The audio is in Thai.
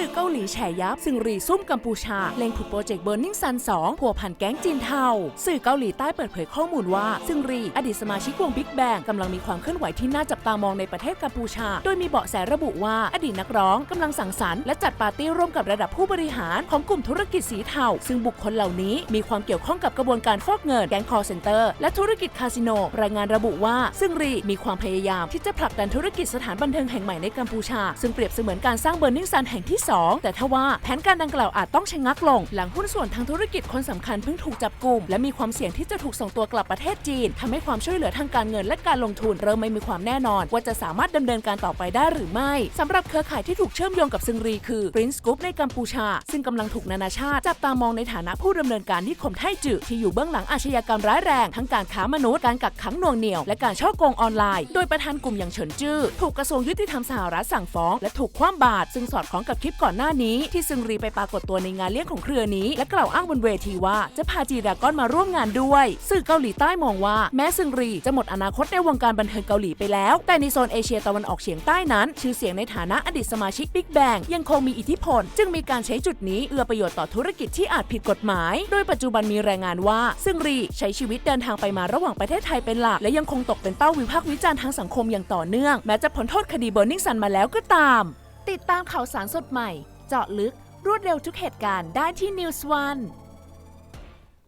สื่อเกาหลีแฉยับ ซึ่งรีซุ่มกัมพูชาเล็งผุดโปรเจกต์เบ r ร์ i ิ g งซัน2ผัวพันแก๊งจีนเทาสื่อเกาหลีใต้เปิดเผยข้อมูลว่า ซึ่งรีอดีตสมาชิกวงบิ๊กแบงกำลังมีความเคลื่อนไหวที่น่าจับตามองในประเทศกัมพูชา โดยมีเบาะแสระบุว่าอดีตนักร้องกำลังสังสรรค์และจัดปาร์ตี้ร่วมกับระดับผู้บริหารของกลุ่มธุรกิจสีเทาซึ่งบุคคลเหล่านี้มีความเกี่ยวข้องกับกระบวนการฟอกเงินแก๊งคอร์เซนเตอร์และธุรกิจคาสิโนรายงานระบุว่าซึ่งรีมีความพยายามที่จะผลักดันธุรกิจสถานบันเทิงแห่งใหม่ในกัมพูชา ซึ่งเปรียบเสมือนการสร้างเบอร์นิงซันแห่งที่2 แต่ทว่าแผนการดังกล่าวอาจต้องชะงักลง หลังหุ้นส่วนทางธุรกิจคนสำคัญเพิ่งถูกจับกลุ่มและมีความเสี่ยงที่จะถูกส่งตัวกลับประเทศจีนทำให้ความช่วยเหลือทางการเงินและการลงทุน เริ่มไม่มีความแน่นอน ว่าจะสามารถดำเนินการต่อไปได้หรือไม่สำหรับเครือข่ายที่ถูกเชื่อมโยงกับซึงรีคือ Prince Group ในกัมพูชา ซึ่งกำลังถูกนานาชาติ จับตามองในฐานะผู้ดำเนินการนิคมไทจือที่อยู่เบื้องหลังอาชญากรรมร้ายแรง ทั้งการค้ามนุษย์การกักขังหน่วงเหนี่ยวและการช่อโกงออนไลน์ โดยประธานกลุ่มอย่างเฉินจื้อถูกกระทรวงยุติธรรมสหรัฐสั่งฟ้องและถูกคว่ำบาตรซึ่งสอดคล้องกับคลิปก่อนหน้านี้ที่ซึงรีไปปรากฏตัวในงานเลี้ยงของเครือนี้ และกล่าวอ้างบนเวทีว่าจะพาจีดากอนมาร่วมงานด้วย สื่อเกาหลีใต้มองว่าแม้ซึงรีจะหมดอนาคตในวงการบันเทิงเกาหลีไปแล้ว แต่ในโซนเอเชียตะวันออกเฉียงใต้นั้น ชื่อเสียงในฐานะอดีตสมาชิกบิ๊กแบงยังคงมีอิทธิพล จึงมีการใช้จุดนี้เอื้อประโยชน์ต่อธุรกิจที่อาจผิดกฎหมาย โดยปัจจุบันมีรายงานว่าซึงรีใช้ชีวิตเดินทางไปมาระหว่างประเทศไทยเป็นหลักและยังคงตกเป็นเป้าวิพากษ์วิจารณ์ทางสังคมอย่างต่อเนื่องแม้จะพ้นโทษคดีเบอร์นิงซันมาแล้วก็ตาม ติดตามข่าวสารสดใหม่ เจาะลึกรวดเร็วทุกเหตุการณ์ได้ที่ News One